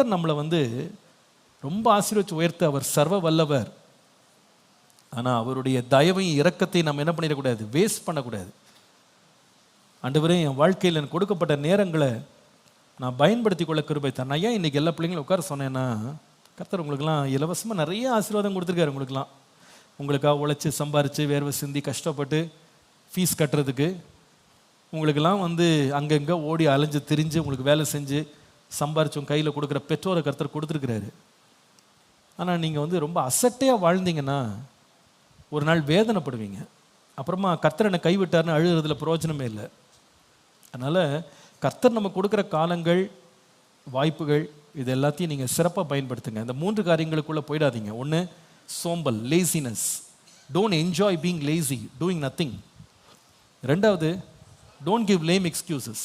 கர்த்தர் நம்மளை வந்து ரொம்ப ஆசீர்வச்சு உயர்த்த அவர் சர்வ வல்லவர். ஆனால் அவருடைய தயவையும் இரக்கத்தையும் நம்ம என்ன பண்ணிடக்கூடாது? வேஸ்ட் பண்ணக்கூடாது. ஆண்டவரே என் வாழ்க்கையில் எனக்கு கொடுக்கப்பட்ட நேரங்களை நான் பயன்படுத்தி கொள்ள கிருபை தரேன். நான் ஏன் இன்னைக்கு எல்லா பிள்ளைங்களும் உட்கார சொன்னேன்னா கர்த்தர் உங்களுக்குலாம் இலவசமாக நிறைய ஆசீர்வாதம் கொடுத்துருக்காரு உங்களுக்குலாம் உங்களுக்காக உழைச்சி சம்பாரித்து வேர்வை சிந்தி கஷ்டப்பட்டு ஃபீஸ் கட்டுறதுக்கு. உங்களுக்கெல்லாம் வந்து அங்கங்கே ஓடி அலைஞ்சு திரிஞ்சு உங்களுக்கு வேலை செஞ்சு சம்பாரிச்சோம் கையில் கொடுக்குற பெற்றோரை கருத்தர் கொடுத்துருக்கிறாரு. ஆனால் நீங்கள் வந்து ரொம்ப அசட்டையாக வாழ்ந்தீங்கன்னா ஒரு நாள் வேதனைப்படுவீங்க. அப்புறமா கர்த்தர் என்னை கைவிட்டார்னு அழுகிறதுல பிரயோஜனமே இல்லை. அதனால் கர்த்தர் நம்ம கொடுக்குற காலங்கள் வாய்ப்புகள் இது எல்லாத்தையும் நீங்கள் சிறப்பாக பயன்படுத்துங்க. இந்த மூன்று காரியங்களுக்குள்ளே போயிடாதீங்க. ஒன்று சோம்பல் laziness don't enjoy being lazy doing nothing ரெண்டாவது டோன்ட் கிவ் லேம் எக்ஸ்கியூசஸ்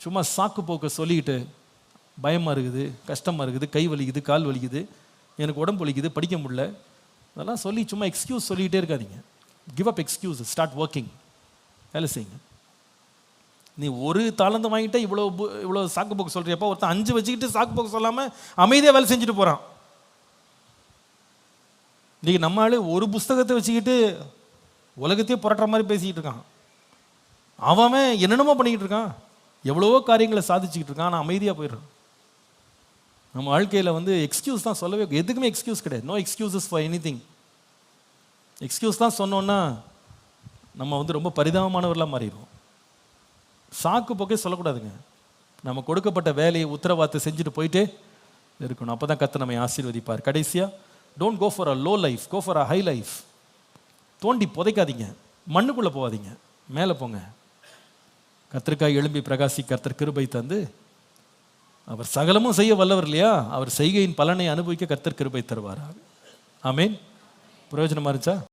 சும்மா சாக்கு போக்க சொல்லிக்கிட்டு பயமாக இருக்குது கஷ்டமாக இருக்குது கை வலிக்குது கால் வலிக்குது எனக்கு உடம்பு வலிக்குது படிக்க முடியல. அதெல்லாம் சொல்லி சும்மா எக்ஸ்கியூஸ் சொல்லிக்கிட்டே இருக்காதீங்க. Give up excuse start working வேலை செய்யுங்க. நீ ஒரு தாளந்து வாங்கிட்டே இவ்வளோ இவ்வளோ சாக்கு போக்கு சொல்கிறியப்போ ஒருத்தன் அஞ்சு வச்சுக்கிட்டு சாக்கு போக்கு சொல்லாமல் அமைதியாக வேலை செஞ்சுட்டு போகிறான் இன்னைக்கு நம்ம ஒரு புஸ்தகத்தை வச்சுக்கிட்டு உலகத்தையே புரட்டுற மாதிரி பேசிக்கிட்டு இருக்கான். அவன் என்னென்னமோ பண்ணிக்கிட்டு இருக்கான். எவ்வளவோ காரியங்களை சாதிச்சுக்கிட்டு இருக்கான் ஆனால் அமைதியாக போயிடுறான். நம்ம வாழ்க்கையில் வந்து எக்ஸ்கியூஸ் தான் சொல்லவே எதுக்குமே எக்ஸ்கியூஸ் கிடையாது. No excuses for anything excuse தான் சொன்னோன்னா நம்ம வந்து ரொம்ப பரிதாபமானவர்களாக மாறிடுவோம். சாக்கு போக்கே சொல்லக்கூடாதுங்க. நம்ம கொடுக்கப்பட்ட வேலையை உத்தரவாதத்தை செஞ்சுட்டு போயிட்டே இருக்கணும். அப்போ தான் கத்தை நம்மை ஆசீர்வதிப்பார். கடைசியாக don't go for a low life go for a high life தோண்டி புதைக்காதீங்க. மண்ணுக்குள்ளே போகாதீங்க. மேலே போங்க. கத்திரிக்காய் எழும்பி பிரகாசி கர்த்தர் கிருபை தந்து அவர் சகலமும் செய்ய வல்லவர் இல்லையா? அவர் செய்கையின் பலனை அனுபவிக்க கர்த்தர் கிருபை தருவார் ஆமீன். பிரயோஜனமா இருந்துச்சா?